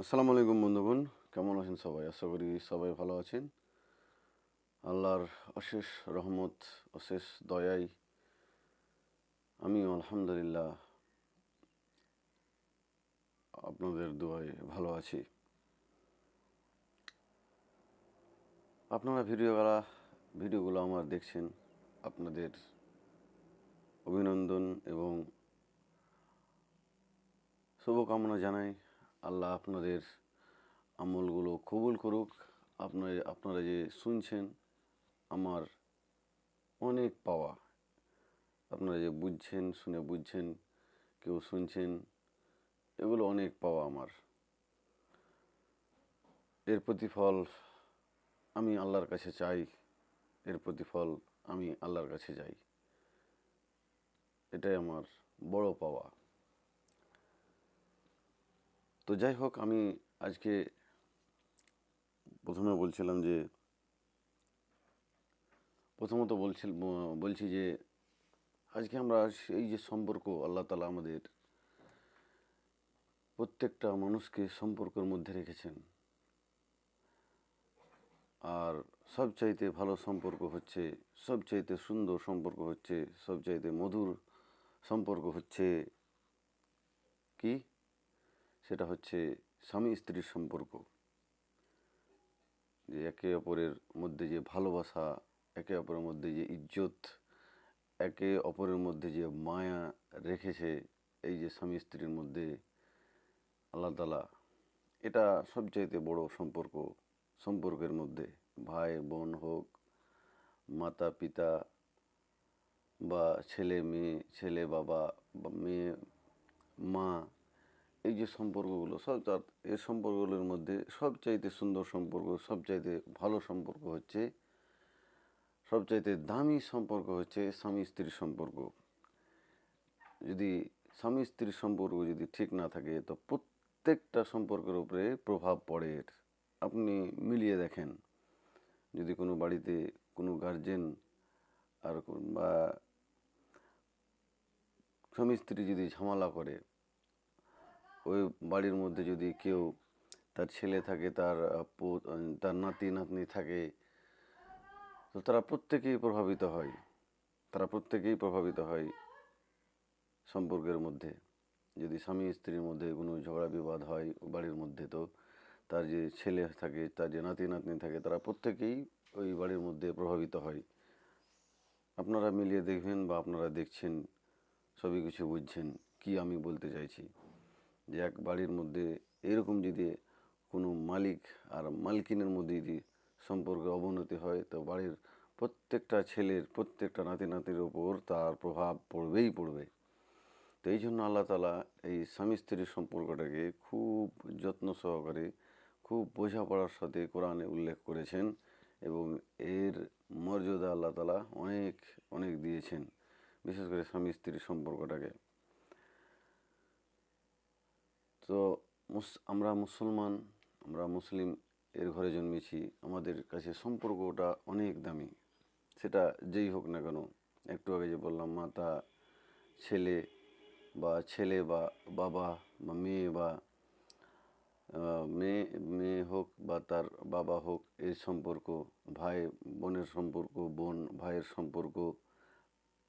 আসসালামু আলাইকুম বন্ধুগণ, কেমন আছেন সবাই? আশা করি সবাই ভালো আছেন। আল্লাহর অশেষ রহমত, অশেষ দয়াই। আমি আলহামদুলিল্লাহ আপনাদের দোয়ায় ভালো আছি। আপনারা ভিডিওগুলা ভিডিওগুলো আমার দেখছেন, আপনাদের অভিনন্দন এবং শুভকামনা জানাই। আল্লাহ আপনাদের আমলগুলো কবুল করুক। আপনার, আপনারা যে শুনছেন, আমার অনেক পাওয়া। আপনারা যে বুঝছেন, শুনে বুঝছেন, কেউ শুনছেন, এগুলো অনেক পাওয়া আমার। এর প্রতিফল আমি আল্লাহর কাছে চাই। এর প্রতিফল আমি আল্লাহর কাছে যাই। এটাই আমার বড় পাওয়া। তো যাই হোক, আমি আজকে প্রথমে বলছিলাম যে, প্রথমত বলছিল বলছি যে, আজকে আমরা এই যে সম্পর্ক আল্লাহ তালা আমাদের প্রত্যেকটা মানুষকে সম্পর্কের মধ্যে রেখেছেন। আর সবচাইতে ভালো সম্পর্ক হচ্ছে, সবচাইতে সুন্দর সম্পর্ক হচ্ছে, সবচাইতে মধুর সম্পর্ক হচ্ছে কি? সেটা হচ্ছে স্বামী স্ত্রীর সম্পর্ক। যে একে অপরের মধ্যে যে ভালোবাসা, একে অপরের মধ্যে যে ইজ্জত, একে অপরের মধ্যে যে মায়া রেখেছে এই যে স্বামী স্ত্রীর মধ্যে আল্লাহ তালা এটা সবচাইতে বড় সম্পর্ক সম্পর্কের মধ্যে। ভাই, বোন হোক, মাতা, পিতা বা ছেলে, মেয়ে, ছেলে, বাবা বা মেয়ে, মা এই যে সম্পর্কগুলো, সব এই সম্পর্কগুলোর মধ্যে সবচাইতে সুন্দর সম্পর্ক, সবচাইতে ভালো সম্পর্ক হচ্ছে, সবচাইতে দামি সম্পর্ক হচ্ছে স্বামী স্ত্রীর সম্পর্ক। যদি স্বামী স্ত্রীর সম্পর্ক যদি ঠিক না থাকে, তো প্রত্যেকটা সম্পর্কের উপরে প্রভাব পড়ে। এর আপনি মিলিয়ে দেখেন, যদি কোনো বাড়িতে কোনো গার্জেন আর বা স্বামী স্ত্রী যদি ঝামেলা করে ওই বাড়ির মধ্যে যদি কেউ তার ছেলে থাকে, তার তার নাতি, নাতনি থাকে, তো তারা প্রত্যেকেই প্রভাবিত হয়। তারা প্রত্যেকেই প্রভাবিত হয় সম্পর্কের মধ্যে। যদি স্বামী স্ত্রীর মধ্যে কোনো ঝগড়া বিবাদ হয় বাড়ির মধ্যে, তো তার যে ছেলে থাকে, তার যে নাতি, নাতনি থাকে, তারা প্রত্যেকেই ওই বাড়ির মধ্যে প্রভাবিত হয়। আপনারা মিলিয়ে দেখবেন বা আপনারা দেখছেন, সবই কিছু বুঝছেন, কি আমি বলতে চাইছি। যে এক বাড়ির মধ্যে এরকম যদি কোনো মালিক আর মালকিনের মধ্যে যদি সম্পর্কে অবনতি হয়, তো বাড়ির প্রত্যেকটা ছেলের, প্রত্যেকটা নাতি নাতির ওপর তার প্রভাব পড়বেই পড়বে। তো এই জন্য আল্লাহ তালা এই স্বামী স্ত্রীর সম্পর্কটাকে খুব যত্ন সহকারে, খুব বোঝাপড়ার সাথে কোরআনে উল্লেখ করেছেন এবং এর মর্যাদা আল্লাহ তালা অনেক অনেক দিয়েছেন, বিশেষ করে স্বামী স্ত্রীর সম্পর্কটাকে। তো আমরা মুসলমান, আমরা মুসলিম এর ঘরে জন্মেছি, আমাদের কাছে সম্পর্কটা অনেক দামি। সেটা যেই হোক না কেন, একটু আগে যে বললাম, মাতা, ছেলে বা ছেলে বা বাবা বা মেয়ে বা মেয়ে মেয়ে হোক বা তার বাবা হোক এই সম্পর্ক, ভাই বোনের সম্পর্ক, বোন ভাইয়ের সম্পর্ক,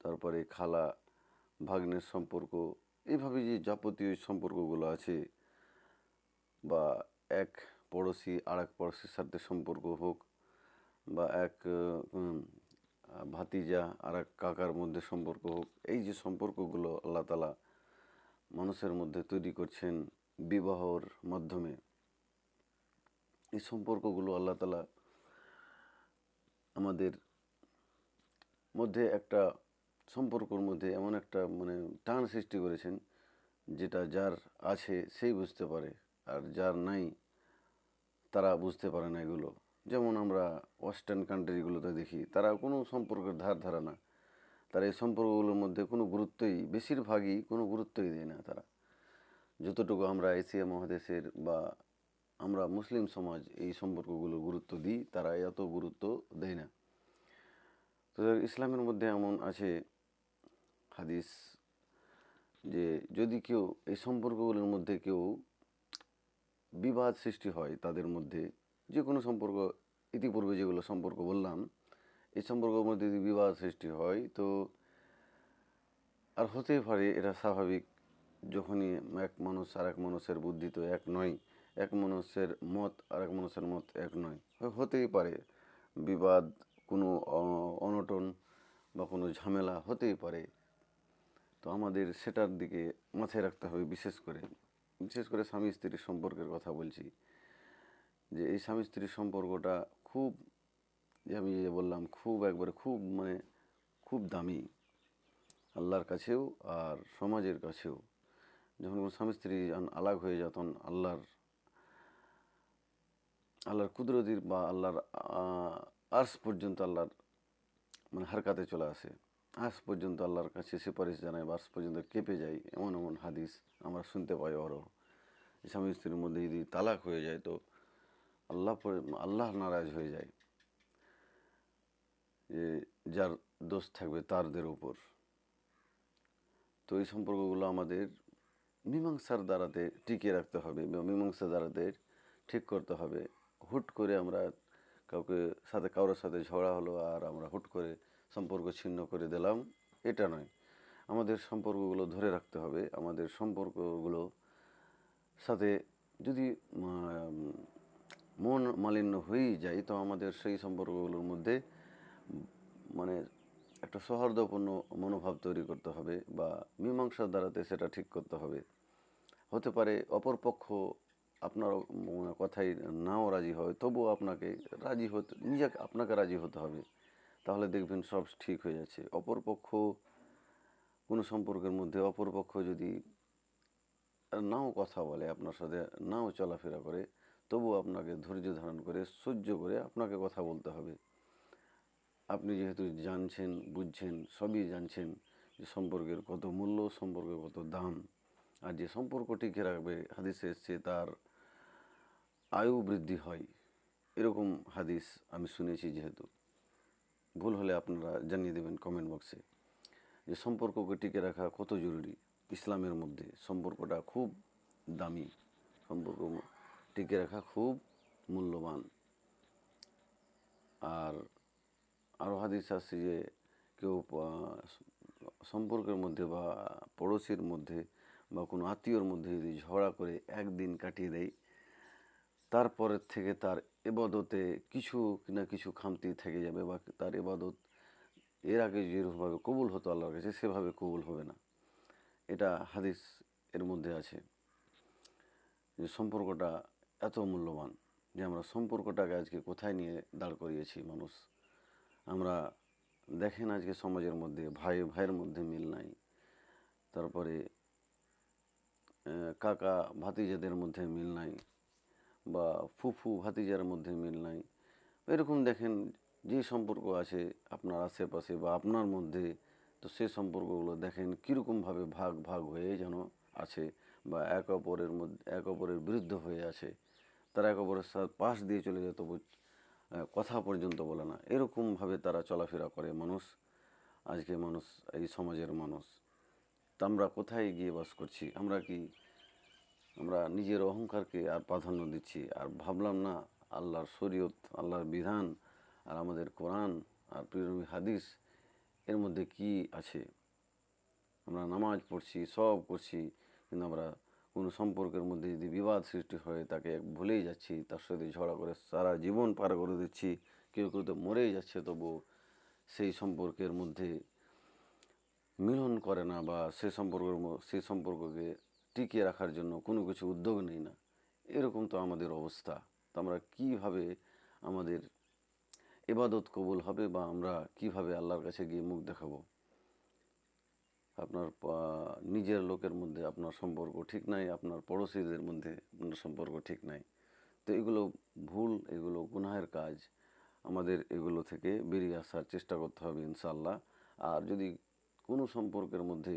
তারপরে খালা ভাগ্নের সম্পর্ক এইভাবে যে যাবতীয় সম্পর্কগুলো আছে বা এক পড়োশি আর এক পড়োশির সাথে সম্পর্ক হোক বা এক ভাতিজা আর এক কাকার মধ্যে সম্পর্ক হোক, এই যে সম্পর্কগুলো আল্লাহ তালা মানুষের মধ্যে তৈরি করছেন বিবাহর মাধ্যমে, এই সম্পর্কগুলো আল্লাহ তালা আমাদের মধ্যে একটা সম্পর্কর মধ্যে এমন একটা মানে টান সৃষ্টি করেছেন, যেটা যার আছে সেই বুঝতে পারে, আর যার নাই তারা বুঝতে পারে না এগুলো। যেমন আমরা ওয়েস্টার্ন কান্ট্রিগুলোতে দেখি, তারা কোনো সম্পর্কের ধার ধারা না। তারা এই সম্পর্কগুলোর মধ্যে কোনো গুরুত্বই, বেশিরভাগই কোনো গুরুত্বই দেয় না তারা। যতটুকু আমরা এশিয়া মহাদেশের বা আমরা মুসলিম সমাজ এই সম্পর্কগুলো গুরুত্ব দিই, তারা এত গুরুত্ব দেয় না। তো ইসলামের মধ্যে এমন আছে হাদিস যে যদি কেউ এই সম্পর্কগুলোর মধ্যে কেউ বিবাদ সৃষ্টি হয় তাদের মধ্যে যে কোনো সম্পর্ক, ইতিপূর্বে যেগুলো সম্পর্ক বললাম, এই সম্পর্কের মধ্যে যদি বিবাদ সৃষ্টি হয় তো আর হতেই পারে এটা স্বাভাবিক যখনই এক মানুষ আর এক মানুষের বুদ্ধি তো এক নয়, এক মানুষের মত আর এক মানুষের মত এক নয়। হতেই পারে বিবাদ, কোনো অনটন বা কোনো ঝামেলা হতেই পারে। তো আমাদের সেটার দিকে মাথায় রাখতে হবে বিশেষ করে। বিশেষ করে স্বামী স্ত্রীর সম্পর্কের কথা বলছি। যে এই স্বামী স্ত্রীর সম্পর্কটা খুব, যে আমি যে বললাম, খুব একবারে খুব মানে খুব দামি। আল্লাহর কাছেও আর সমাজের কাছেও। যখন কোনো স্বামী স্ত্রী আলাগ হয়ে যায়, তখন আল্লাহর আল্লাহর কুদরতির বা আল্লাহর আর্স পর্যন্ত আল্লাহর মানে হারকাতে চলে আসে। আজ পর্যন্ত আল্লাহর কাছে সুপারিশ জানাই বা আজ পর্যন্ত কেঁপে যায় এমন এমন হাদিস আমরা শুনতে পাই আরও স্বামী স্ত্রীর মধ্যে যদি তালাক হয়ে যায় তো আল্লাহ আল্লাহ নারাজ হয়ে যায়। যে যার দোষ থাকবে তারদের উপর। তো এই সম্পর্কগুলো আমাদের মীমাংসার দ্বারাতে টিকিয়ে রাখতে হবে বা মীমাংসার দ্বারাতে ঠিক করতে হবে। হুট করে আমরা কাউকে সাথে, কারোর সাথে ঝগড়া হলো আর আমরা হুট করে সম্পর্ক ছিন্ন করে দিলাম। এটা নয়। আমাদের সম্পর্কগুলো ধরে রাখতে হবে। আমাদের সম্পর্কগুলো সাথে যদি মন মালিন্য হয়েই যায়, তো আমাদের সেই সম্পর্কগুলোর মধ্যে মানে একটা সৌহার্দ্যপূর্ণ মনোভাব তৈরি করতে হবে বা মীমাংসার দ্বারাতে সেটা ঠিক করতে হবে। হতে পারে অপরপক্ষ আপনার কথাই নাও রাজি হয়, তবুও আপনাকে রাজি হতে, নিজেকে, আপনাকে রাজি হতে হবে। তাহলে দেখবেন সব ঠিক হয়ে যাচ্ছে। অপরপক্ষ কোনো সম্পর্কের মধ্যে অপরপক্ষ যদি নাও কথা বলে আপনার সাথে, নাও চলাফেরা করে তবু আপনাকে ধৈর্য ধারণ করে, সহ্য করে আপনাকে কথা বলতে হবে। আপনি যেহেতু জানছেন, বুঝছেন, সবই জানছেন যে সম্পর্কের কত মূল্য, সম্পর্কের কত দাম, আর যে সম্পর্ক টিকে রাখবে, হাদিসে এসছে তার আয়ু বৃদ্ধি হয়। এরকম হাদিস আমি শুনেছি যেহেতু। ভুল হলে আপনারা জানিয়ে দেবেন কমেন্ট বক্সে যে সম্পর্ককে টিকে রাখা কত জরুরি। ইসলামের মধ্যে সম্পর্কটা খুব দামি। সম্পর্ক টিকে রাখা খুব মূল্যবান। আর আরও হাদিস আছে যে কেউ সম্পর্কের মধ্যে বা পড়োশির মধ্যে বা কোনো আত্মীয়র মধ্যে যদি ঝগড়া করে একদিন কাটিয়ে দেয় তারপরের থেকে তার এবাদতে কিছু না কিছু খামতি থেকে যাবে বা তার এবাদত এর আগে যেরকমভাবে কবুল হতো আল্লাহর কাছে, সেভাবে কবুল হবে না। এটা হাদিস এর মধ্যে আছে যে সম্পর্কটা এত মূল্যবান যে আমরা সম্পর্কটাকে আজকে কোথায় নিয়ে দাঁড় করিয়েছি মানুষ। আমরা দেখেন আজকে সমাজের মধ্যে ভাই ভাইয়ের মধ্যে মিল নাই। তারপরে কাকা ভাতিজাদের মধ্যে মিল নাই। বা ফুফু ভাতিজার মধ্যে মিল নাই। এরকম দেখেন যে সম্পর্ক আছে আপনার আশেপাশে বা আপনার মধ্যে, তো সে সম্পর্কগুলো দেখেন কীরকমভাবে ভাগ ভাগ হয়ে যেন আছে বা এক অপরের মধ্যে, এক অপরের বিরুদ্ধ হয়ে আছে। তারা এক অপরের সাথে পাশ দিয়ে চলে যায় তবু কথা পর্যন্ত বলে না। এরকমভাবে তারা চলাফেরা করে মানুষ, আজকে মানুষ, এই সমাজের মানুষ। তা আমরা কোথায় গিয়ে বাস করছি? আমরা কি আমরা নিজের অহংকারকে আর প্রাধান্য দিচ্ছি। আর ভাবলাম না, আল্লাহর শরীয়ত, আল্লাহর বিধান আর আমাদের কোরআন আর প্রিয়নবী হাদিস এর মধ্যে কি আছে? আমরা নামাজ পড়ছি, সব করছি, কিন্তু আমরা কোনো সম্পর্কের মধ্যে যদি বিবাদ সৃষ্টি হয়, তাকে ভুলেই যাচ্ছি, তার সাথে ঝগড়া করে সারা জীবন পার করে দিচ্ছি, কেউ কেউ তো মরেই যাচ্ছে তবু সেই সম্পর্কের মধ্যে মিলন করে না বা সে সম্পর্কের সেই সম্পর্ককে টিকিয়ে রাখার জন্য কোনো কিছু উদ্যোগ নেই না। এরকম তো আমাদের অবস্থা। তো আমরা কীভাবে আমাদের এবাদত কবুল হবে বা আমরা কীভাবে আল্লাহর কাছে গিয়ে মুখ দেখাবো? আপনার নিজের লোকের মধ্যে আপনার সম্পর্ক ঠিক নাই, আপনার পড়োশিদের মধ্যে আপনার সম্পর্ক ঠিক নাই। তো এগুলো ভুল, এগুলো গুনাহের কাজ। আমাদের এগুলো থেকে বেরিয়ে আসার চেষ্টা করতে হবে ইনশাল্লাহ আর যদি কোনো সম্পর্কের মধ্যে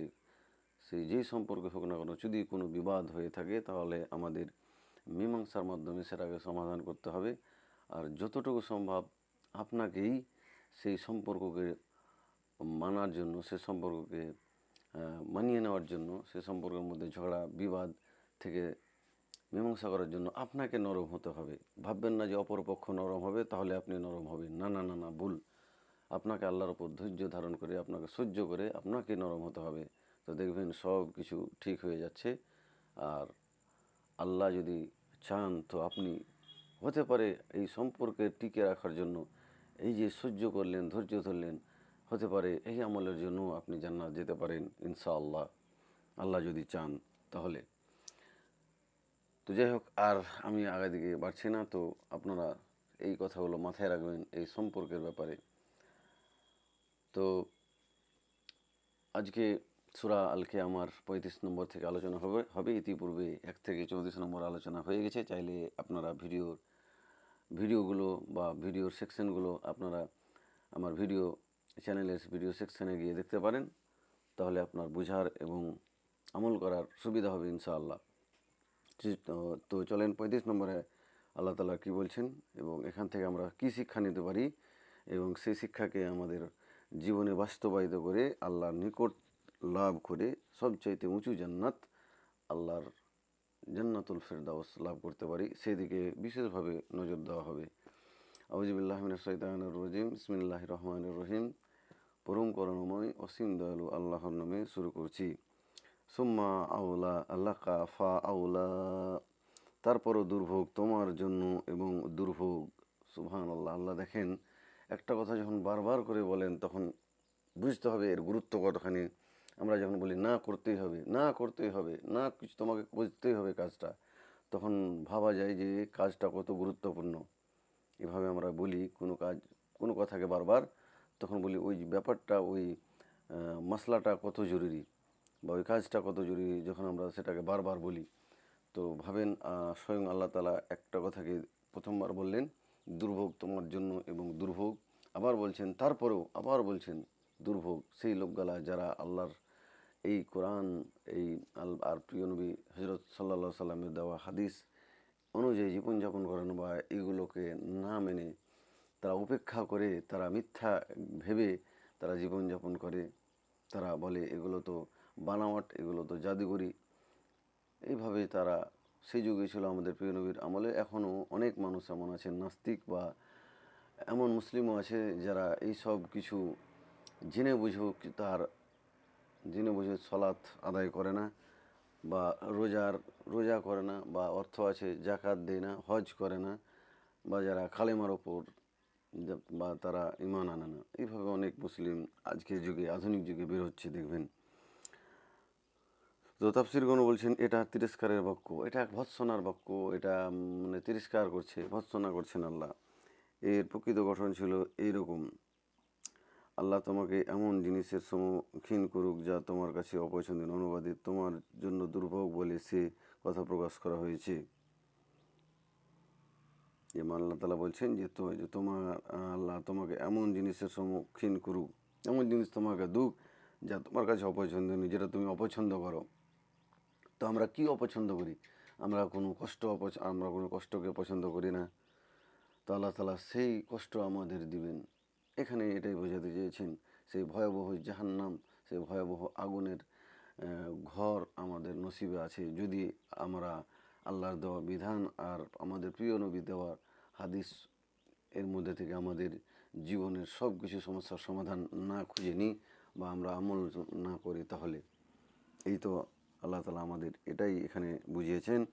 সেই যেই সম্পর্কে হোক না কেন, যদি কোনো বিবাদ হয়ে থাকে, তাহলে আমাদের মীমাংসার মাধ্যমে সেটাকে সমাধান করতে হবে। আর যতটুকু সম্ভব আপনাকেই সেই সম্পর্ককে মানার জন্য, সে সম্পর্ককে মানিয়ে নেওয়ার জন্য, সে সম্পর্কের মধ্যে ঝগড়া, বিবাদ থেকে মীমাংসা করার জন্য আপনাকে নরম হতে হবে। ভাববেন না যে অপরপক্ষ নরম হবে, তাহলে আপনি নরম হবেন। না না না না, ভুল। আপনাকে আল্লাহর ওপর ধৈর্য ধারণ করে, আপনাকে সহ্য করে আপনাকে নরম হতে হবে। তো দেখবেন সব কিছু ঠিক হয়ে যাচ্ছে। আর আল্লাহ যদি চান তো আপনি হতে পারে এই সম্পর্কে টিকে রাখার জন্য এই যে সহ্য করলেন, ধৈর্য ধরলেন, হতে পারে এই আমলের জন্য আপনি জান্নাত যেতে পারেন ইনশাআল্লাহ। আল্লাহ যদি চান তাহলে। তো যাই হোক, আর আমি আগে দিকে বাড়ছি না, তো আপনারা এই কথাগুলো মাথায় রাখবেন এই সম্পর্কের ব্যাপারে। তো আজকে সুরা আলকে আমার পঁয়ত্রিশ নম্বর থেকে আলোচনা হবে হবে। ইতিপূর্বে এক থেকে চৌত্রিশ নম্বর আলোচনা হয়ে গেছে। চাইলে আপনারা ভিডিওর, ভিডিওগুলো বা ভিডিওর সেকশনগুলো আপনারা আমার ভিডিও চ্যানেলের ভিডিও সেকশনে গিয়ে দেখতে পারেন। তাহলে আপনার বোঝার এবং আমল করার সুবিধা হবে ইনশাআল্লাহ। তো- চলেন পঁয়ত্রিশ নম্বরে আল্লাহ তালা কী বলছেন এবং এখান থেকে আমরা কী শিক্ষা নিতে পারি এবং সেই শিক্ষাকে আমাদের জীবনে বাস্তবায়িত করে আল্লাহর নিকট লাভ করে সবচাইতে উঁচু জান্নাত আল্লাহর জান্নাতুল ফেরদাউস লাভ করতে পারি, সেদিকে বিশেষভাবে নজর দেওয়া হবে। আউজিবুল্লাহ মিনাশাইতানুর রজিম বিসমিল্লাহ রহমানুর রহিম। পরম করুণময় অসীম দয়ালু আল্লাহর নামে শুরু করছি। সুম্মা আউলা আল্লাহ ফা আউলা। তারপরও দুর্ভোগ তোমার জন্য এবং দুর্ভোগ সুবহান আল্লাহ আল্লাহ দেখেন। একটা কথা যখন বারবার করে বলেন, তখন বুঝতে হবে এর গুরুত্ব কতখানি। আমরা যখন বলি, না করতেই হবে, না করতেই হবে, না কিছু তোমাকে বুঝতেই হবে কাজটা, তখন ভাবা যায় যে কাজটা কত গুরুত্বপূর্ণ। এভাবে আমরা বলি, কোনো কাজ, কোনো কথাকে বারবার তখন বলি, ওই ব্যাপারটা, ওই মশলাটা কত জরুরি? বা ওই কাজটা কত জরুরি যখন আমরা সেটাকে বারবার বলি। তো ভাবেন স্বয়ং আল্লাহ তালা একটা কথাকে প্রথমবার বললেন, দুর্ভোগ তোমার জন্য এবং দুর্ভোগ। আবার বলছেন, তারপরেও আবার বলছেন, দুর্ভোগ। সেই লোকগালা যারা আল্লাহর এই কোরআন, এই আল, আর প্রিয় নবী হজরত সাল্লা সাল্লামের দেওয়া হাদিস অনুযায়ী জীবনযাপন করেন বা এগুলোকে না মেনে তারা উপেক্ষা করে, তারা মিথ্যা ভেবে তারা জীবনযাপন করে। তারা বলে, এগুলো তো বানাওয়াট, এগুলো তো জাদুঘরি। এইভাবে তারা, সেই যুগে ছিল আমাদের প্রিয় নবীর আমলে। এখনও অনেক মানুষ এমন আছে, নাস্তিক বা এমন মুসলিমও আছে যারা এই সব কিছু জেনে বুঝেও তার জেনে বুঝে সলাৎ আদায় করে না বা রোজার, রোজা করে না বা অর্থ আছে জাকাত দেয় না, হজ করে না বা যারা খালেমার ওপর বা তারা ইমান আনে না। এইভাবে অনেক মুসলিম আজকের যুগে, আধুনিক যুগে বের হচ্ছে, দেখবেন। তো তাফসিরগণ বলছেন, এটা তিরস্কারের বাক্য, এটা এক ভৎসনার বাক্য, এটা মানে তিরস্কার করছে, ভৎসনা করছেন আল্লাহ। এর প্রকৃত গঠন ছিল এইরকম আল্লাহ তোমাকে এমন জিনিসের সম্মুখীন করুক যা তোমার কাছে অপছন্দের অনুবাদে তোমার জন্য দুর্ভোগ বলে সে কথা প্রকাশ করা হয়েছে। যেমন আল্লাহ তালা বলছেন যে তো, যে তোমার, আল্লাহ তোমাকে এমন জিনিসের সম্মুখীন করুক, এমন জিনিস তোমাকে দুক যা তোমার কাছে অপছন্দনীয় যেটা তুমি অপছন্দ করো। তো আমরা কি অপছন্দ করি? আমরা কোনো কষ্ট অপছ, আমরা কোনো কষ্টকে পছন্দ করি না। তো আল্লাহ তালা সেই কষ্ট আমাদের দিবেন। এখানে এটাই বোঝাতে চেয়েছেন, সেই ভয়াবহ জাহান্নাম, সেই ভয়াবহ আগুনের ঘর আমাদের নসিবে আছে। যদি আমরা আল্লাহর দেওয়া বিধান আর আমাদের প্রিয় নবী দেওয়া হাদিস এর মধ্যে থেকে আমাদের জীবনের সব কিছু সমস্যার সমাধান না খুঁজে নিই বা আমরা আমল না করি তাহলে, এই তো আল্লাহ তালা আমাদের এটাই এখানে বুঝিয়েছেন।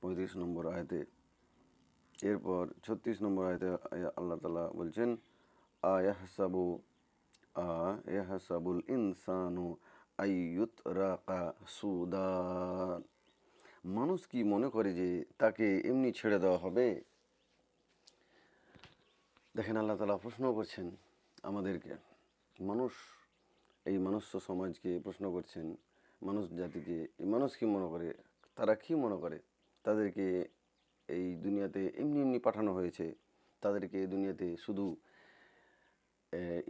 পঁয়ত্রিশ নম্বর আয়তে, এরপর ছত্রিশ নম্বর আয়তে আয়া- আল্লাহ তালা বলছেন আয়াহসাবু আ ইয়াহসাবুল ইনসানু আইয়ুত রাকা সুদা মানুষ কি মনে করে যে তাকে এমনি ছেড়ে দেওয়া হবে? দেখেন আল্লাহ তালা প্রশ্ন করছেন আমাদেরকে। মানুষ, এই মনুষ্য সমাজকে প্রশ্ন করছেন, মানুষ জাতিকে, এই মানুষ কি মনে করে? তারা কি মনে করে? তাদেরকে এই দুনিয়াতে এমনি এমনি পাঠানো হয়েছে। তাদেরকে এই দুনিয়াতে শুধু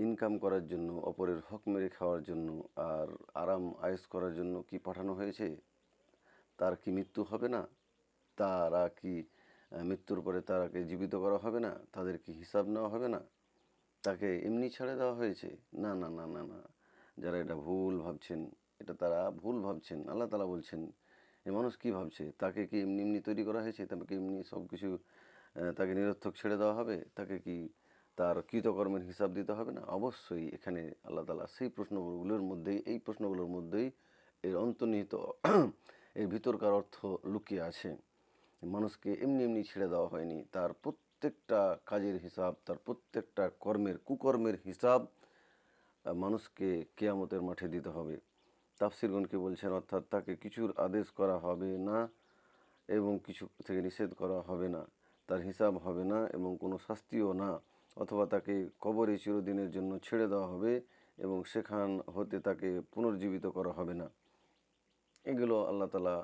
ইনকাম করার জন্য, অপরের হক মেরে খাওয়ার জন্য আর আরাম, আয়েস করার জন্য কি পাঠানো হয়েছে? তার কি মৃত্যু হবে না? তারা কি মৃত্যুর পরে তারাকে জীবিত করা হবে না? তাদের কি হিসাব নেওয়া হবে না? তাকে এমনি ছেড়ে দেওয়া হয়েছে? না না না না না। যারা এটা ভুল ভাবছেন, এটা তারা ভুল ভাবছেন। আল্লাহ তালা বলছেন, এ মানুষ কী ভাবছে? তাকে কি এমনি এমনি তৈরি করা হয়েছে? তাকে এমনি সব কিছু তাকে নিরর্থক ছেড়ে দেওয়া হবে? তাকে কি তার কৃতকর্মের হিসাব দিতে হবে না? অবশ্যই এখানে আল্লাহ তালা সেই প্রশ্নগুলোর মধ্যেই, এই প্রশ্নগুলোর মধ্যেই এর অন্তর্নিহিত এর ভিতরকার অর্থ লুকিয়ে আছে। মানুষকে এমনি এমনি ছেড়ে দেওয়া হয়নি। তার প্রত্যেকটা কাজের হিসাব, তার প্রত্যেকটা কর্মের, কুকর্মের হিসাব মানুষকে কেয়ামতের মাঠে দিতে হবে। তাফসিরগণকে বলছেন, অর্থাৎ তাকে কিছুর আদেশ করা হবে না এবং কিছু থেকে নিষেধ করা হবে না। তার হিসাব হবে না এবং কোনো শাস্তিও না। অথবা তাকে কবরে চিরদিনের জন্য ছেড়ে দেওয়া হবে এবং সেখান হতে তাকে পুনর্জীবিত করা হবে না। এগুলো আল্লাহ তালা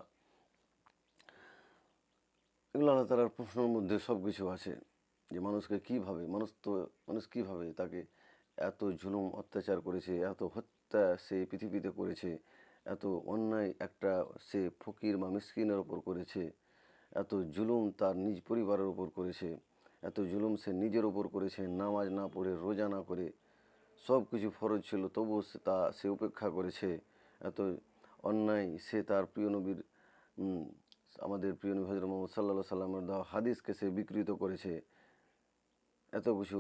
এগুলো আল্লাহ তালার প্রশ্নের মধ্যে সব কিছু আছে যে মানুষকে কীভাবে, মানুষ তো, মানুষ কীভাবে তাকে এত জুলুম, অত্যাচার করেছে, এত হত্যা সে পৃথিবীতে করেছে, এত অন্যায় একটা সে ফকির বা মিসকিনের ওপর করেছে, এত জুলুম তার নিজ পরিবারের ওপর করেছে। এত জুলুম সে নিজের ওপর করেছে, নামাজ না পড়ে, রোজা না করে, সব কিছু ফরজ ছিল, তবুও সে তা, সে উপেক্ষা করেছে। এত অন্যায় সে তার প্রিয় নবীর আমাদের প্রিয় নবী হজরত মোহাম্মদ সাল্লা সাল্লামের দেওয়া হাদিসকে সে বিকৃত করেছে। এত কিছু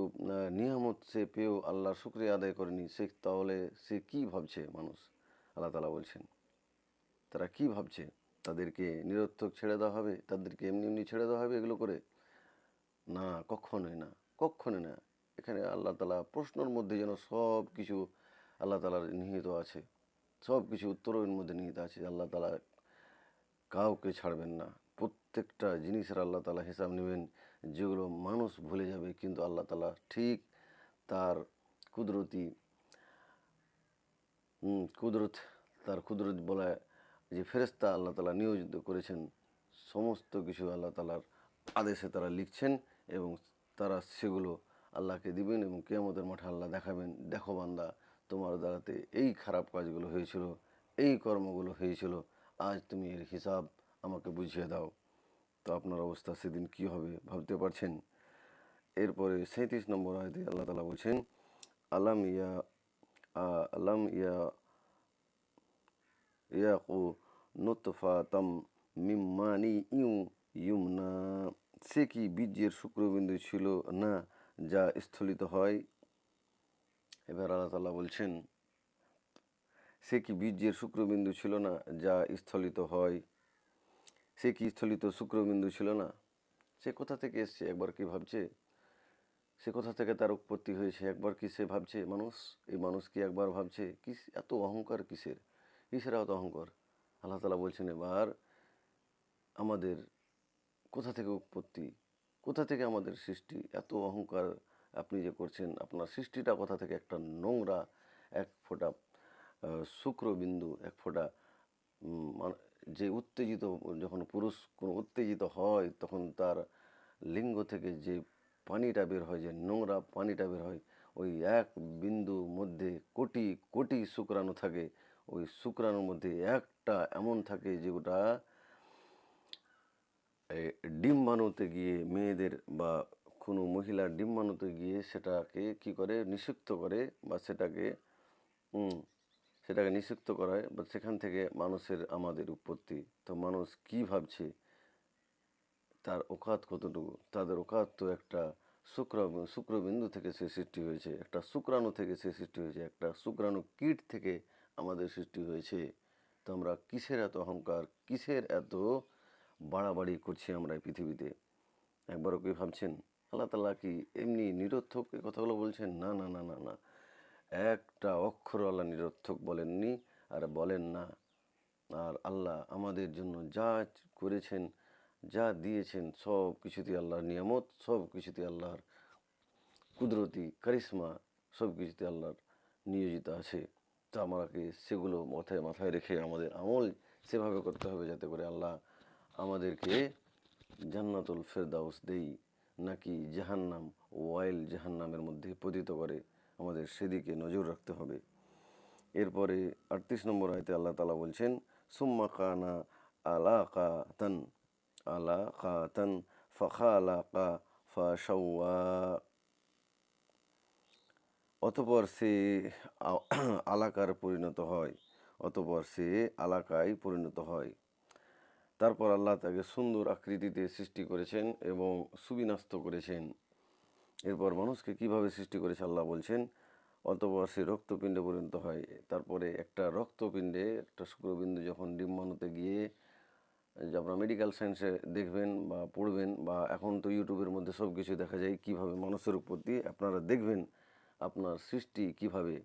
নিয়ামত সে পেয়েও আল্লাহর শুক্রিয়া আদায় করেনি। সে তাহলে সে কি ভাবছে মানুষ? আল্লাহ তালা বলছেন, তারা কি ভাবছে? তাদেরকে নিরর্থক ছেড়ে দেওয়া হবে? তাদেরকে এমনি এমনি ছেড়ে দেওয়া হবে এগুলো করে? না, কখনোই না কখনোই না। এখানে আল্লাহ তালা প্রশ্নর মধ্যে যেন সব কিছু আল্লাহ তালার নিহিত আছে। সব কিছু উত্তরের মধ্যে নিহিত আছে আল্লাহ তালা কাউকে ছাড়বেন না। প্রত্যেকটা জিনিসের আল্লাহ তালা হিসাব নেবেন যেগুলো মানুষ ভুলে যাবে, কিন্তু আল্লাহ তালা ঠিক তার কুদরতি কুদরত, তার কুদরত বলা যে ফেরেস্তা আল্লাহ তালা নিয়োজিত করেছেন, সমস্ত কিছু আল্লাহ তালার আদেশে তারা লিখছেন। এবং তারা সেগুলো আল্লাহকে দিবেন এবং কেয়ামতের মাঠে আল্লাহ দেখাবেন, দেখো বান্দা, তোমার দ্বারাতে এই খারাপ কাজগুলো হয়েছিল, এই কর্মগুলো হয়েছিল, আজ তুমি এর হিসাব আমাকে বুঝিয়ে দাও। তো আপনার অবস্থা সেদিন কি হবে ভাবতে পারছেন? এরপরে সাঁত্রিশ নম্বর আয়তে আল্লাহ তালা বলছেন, আলাম ইয়া আলাম ইয়া, ইয়াকু নুতফাতাম মিম্মানি ইউ ইউমনা। সে কি বীর্যের শুক্রবিন্দু ছিল না যা স্থলিত হয়? এবার আল্লাহ তাআলা বলছেন, সে কি বীর্যের শুক্রবিন্দু ছিল না যা স্থলিত হয়? সে কি স্থলিত শুক্রবিন্দু ছিল না? সে কোথা থেকে এসছে? একবার কি ভাবছে? সে কোথা থেকে তার উৎপত্তি হয়েছে? একবার কি সে ভাবছে? মানুষ? এই মানুষ কি একবার ভাবছে? কি এত অহংকার কিসের? কিসের এত অহংকার? আল্লাহ তালা বলছেন, এবার আমাদের কোথা থেকে উৎপত্তি? কোথা থেকে আমাদের সৃষ্টি? এত অহংকার আপনি যে করছেন, আপনার সৃষ্টিটা কোথা থেকে? একটা নোংরা, এক ফোঁটা শুক্রবিন্দু এক ফোঁটা যে উত্তেজিত, যখন পুরুষ কোনো উত্তেজিত হয়, তখন তার লিঙ্গ থেকে যে পানিটা বের হয়, যে নোংরা পানিটা বের হয়, ওই এক বিন্দু মধ্যে কোটি কোটি শুক্রাণু থাকে। ওই শুক্রাণুর মধ্যে একটা এমন থাকে যেটা এই ডিম বানাতে গিয়ে মেয়েদের বা কোনো মহিলার ডিম বানাতে গিয়ে সেটাকে কি করে? নিষিক্ত করে বা সেটাকে সেটাকে নিষিক্ত করায় বা সেখান থেকে মানুষের আমাদের উৎপত্তি। তো মানুষ কি ভাবছে? তার ওকাত কতটুকু? তাদের ওকাত তো একটা শুক্র, শুক্রবিন্দু থেকে সে সৃষ্টি হয়েছে, একটা শুক্রাণু থেকে সে সৃষ্টি হয়েছে, একটা শুক্রাণু কীট থেকে আমাদের সৃষ্টি হয়েছে। তো আমরা কিসের এত অহংকার? কিসের এত বাড়াবাড়ি করছি আমরা এই পৃথিবীতে। একবারও কি ভাবছেন, আল্লাহ তালা কি এমনি নিরর্থক এই কথাগুলো বলছেন? না না না না না। একটা অক্ষর আল্লাহ নিরর্থক বলেননি আর বলেন না। আর আল্লাহ আমাদের জন্য যা করেছেন, যা দিয়েছেন, সব কিছুতে আল্লাহর নিয়ামত, সব কিছুতে আল্লাহর কুদরতি কারিশ্মা, সব কিছুতে আল্লাহর নিয়োজিত আছে। তা আমাকে সেগুলো মাথায় মাথায় রেখে আমাদের আমল সেভাবে করতে হবে যাতে করে আল্লাহ আমাদেরকে জান্নাতুল ফেরদাউস দেই, নাকি জাহান্নাম, ওয়াইল জাহান্নামের মধ্যে পতিত করে আমাদের সেদিকে নজর রাখতে হবে। এরপরে আটত্রিশ নম্বর আয়তে আল্লাহ তালা বলছেন, সুম্মা কানা আলা কাতান আলা কাতান ফখালাকা ফাশাওয়া। অতপর সে আলাকার পরিণত হয়, অতপর সে আলাকায় পরিণত হয়। তারপর আল্লাহ তাকে সুন্দর আকৃতিতে সৃষ্টি করেছেন এবং সুবিন্যস্ত করেছেন। এরপর মানুষকে কীভাবে সৃষ্টি করেছে আল্লাহ বলছেন, অতপর সে রক্তপিণ্ডে পরিণত হয়। তারপরে একটা রক্তপিণ্ডে, একটা শুক্রবিন্দু যখন ডিম্বাণুতে গিয়ে যে আপনারা মেডিকেল সায়েন্সে দেখবেন বা পড়বেন বা এখন তো ইউটিউবের মধ্যে সব কিছু দেখা যায় কীভাবে মানুষের প্রতি আপনারা দেখবেন আপনার সৃষ্টি কীভাবে,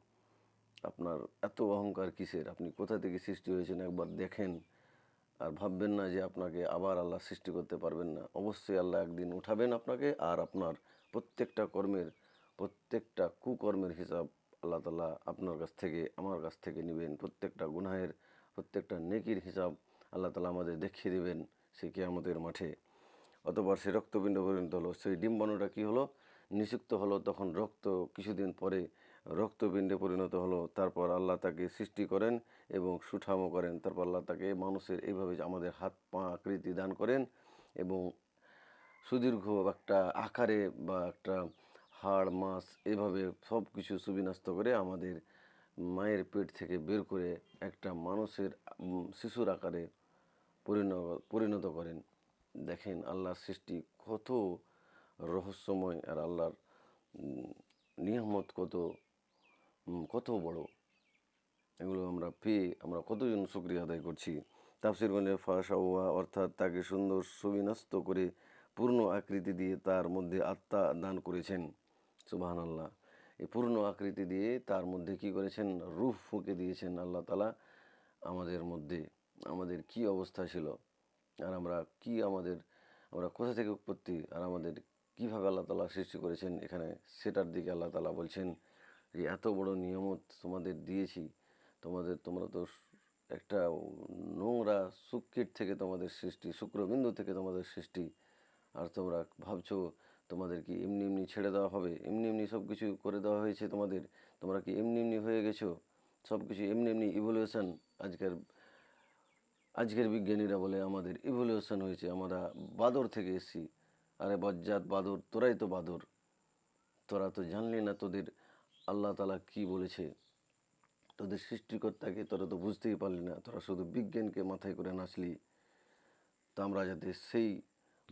আপনার এত অহংকার কিসের, আপনি কোথা থেকে সৃষ্টি হয়েছেন একবার দেখেন। আর ভাববেন না যে আপনাকে আবার আল্লাহ সৃষ্টি করতে পারবেন না। অবশ্যই আল্লাহ একদিন উঠাবেন আপনাকে আর আপনার প্রত্যেকটা কর্মের, প্রত্যেকটা কুকর্মের হিসাব আল্লাহ তালা আপনার কাছ থেকে, আমার কাছ থেকে নেবেন। প্রত্যেকটা গুনাহের, প্রত্যেকটা নেকির হিসাব আল্লাহ তালা আমাদের দেখিয়ে দেবেন সেই কেয়ামতের মাঠে। অতবার সে রক্তপিণ্ড পরিণত হলো, সেই ডিম্বাণুটা কী হলো? নিষিক্ত হলো তখন রক্ত কিছুদিন পরে রক্তপিণ্ডে পরিণত হলো, তারপর আল্লাহ তাকে সৃষ্টি করেন এবং সুঠামো করেন। তারপর আল্লাহ তাকে মানুষের এইভাবে আমাদের হাত, পা, আকৃতি দান করেন এবং সুদীর্ঘ একটা আকারে বা একটা হাড়, মাছ এভাবে সব কিছু সুবিন্যস্ত করে আমাদের মায়ের পেট থেকে বের করে একটা মানুষের শিশুর আকারে পরিণত পরিণত করেন। দেখেন আল্লাহর সৃষ্টি কত রহস্যময় আর আল্লাহর নিয়ামত কত কত বড়? এগুলো আমরা পেয়ে আমরা কতজন শুক্রিয়া আদায় করছি? তাফসির মানে ফাশাওয়া অর্থাৎ তাকে সুন্দর সুবিন্যস্ত করে পূর্ণ আকৃতি দিয়ে তার মধ্যে আত্মা দান করেছেন। সুবাহান আল্লাহ এই পূর্ণ আকৃতি দিয়ে তার মধ্যে কি করেছেন? রূহ ফুঁকে দিয়েছেন আল্লাহ তালা আমাদের মধ্যে। আমাদের কি অবস্থা ছিল? আর আমরা কি আমাদের, আমরা কোথা থেকে উৎপত্তি? আর আমাদের কীভাবে আল্লাহ তালা সৃষ্টি করেছেন এখানে? সেটার দিকে আল্লাহ তালা বলছেন যে এত বড় নিয়ামত তোমাদের দিয়েছি, তোমাদের, তোমরা তো একটা নোংরা সুকিট থেকে তোমাদের সৃষ্টি, শুক্রবিন্দু থেকে তোমাদের সৃষ্টি। আর তোমরা ভাবছ তোমাদের কি এমনি এমনি ছেড়ে দেওয়া হবে? এমনি এমনি সব কিছু করে দেওয়া হয়েছে তোমাদের? তোমরা কি এমনি এমনি হয়ে গেছো? সব কিছু এমনি এমনি ইভলিউশন আজকের আজকের বিজ্ঞানীরা বলে আমাদের ইভলিউশন হয়েছে, আমরা বাদর থেকে এসেছি। আরে বজ্জাত বাদর, তোরাই তো বাদর। তোরা তো জানলি না তোদের আল্লাহ তালা কি বলেছে? তোদের সৃষ্টিকর্তাকে তোরা তো বুঝতেই পারলি না। তোরা শুধু বিজ্ঞানকে মাথায় করে নাচলি। তা আমরা যাতে সেই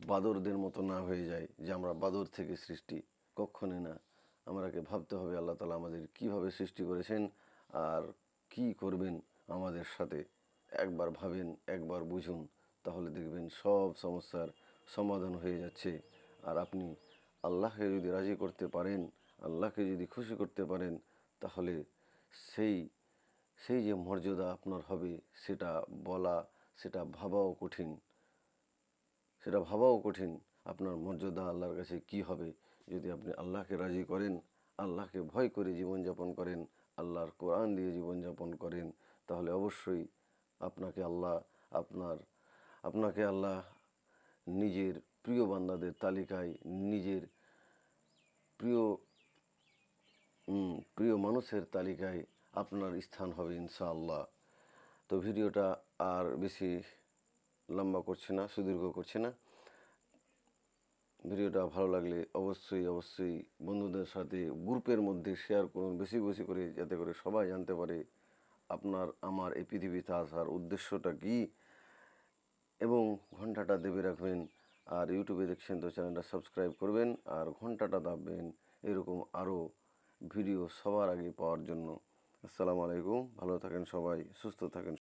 বাদরদের মতো না হয়ে যায় যে আমরা বাদর থেকে সৃষ্টি। কক্ষণে না। আমরাকে ভাবতে হবে আল্লাহ তালা আমাদের কীভাবে সৃষ্টি করেছেন আর কি করবেন আমাদের সাথে। একবার ভাবেন, একবার বুঝুন, তাহলে দেখবেন সব সমস্যার সমাধান হয়ে যাচ্ছে। আর আপনি আল্লাহকে যদি রাজি করতে পারেন আল্লাহকে যদি খুশি করতে পারেন, তাহলে সেই সেই যে মর্যাদা আপনার হবে, সেটা বলা, সেটা ভাবাও কঠিন। সেটা ভাবাও কঠিন আপনার মর্যাদা আল্লাহর কাছে কি হবে। যদি আপনি আল্লাহকে রাজি করেন, আল্লাহকে ভয় করে জীবনযাপন করেন, আল্লাহর কোরআন দিয়ে জীবনযাপন করেন, তাহলে অবশ্যই আপনাকে আল্লাহ আপনার, আপনাকে আল্লাহ নিজের প্রিয় বান্দাদের তালিকায় নিজের প্রিয় প্রিয় মানুষের তালিকায় আপনার স্থান হবে ইনশাআল্লাহ। তো ভিডিওটা আর বেশি লম্বা করছে না, সুদীর্ঘ করছে না। ভিডিওটা ভালো লাগলে অবশ্যই অবশ্যই বন্ধুদের সাথে, গ্রুপের মধ্যে শেয়ার করুন, বেশি বেশি করে যাতে করে সবাই জানতে পারে আপনার, আমার এই পৃথিবীতে আসার উদ্দেশ্যটা কী। এবং ঘন্টাটা দেবে রাখবেন, আর ইউটিউবে দেখছেন তো চ্যানেলটা সাবস্ক্রাইব করবেন, আর ঘন্টাটা দাববেন, এরকম আরও ভিডিও সবার আগে পাওয়ার জন্য। আসসালামু আলাইকুম। ভালো থাকেন সবাই সুস্থ থাকেন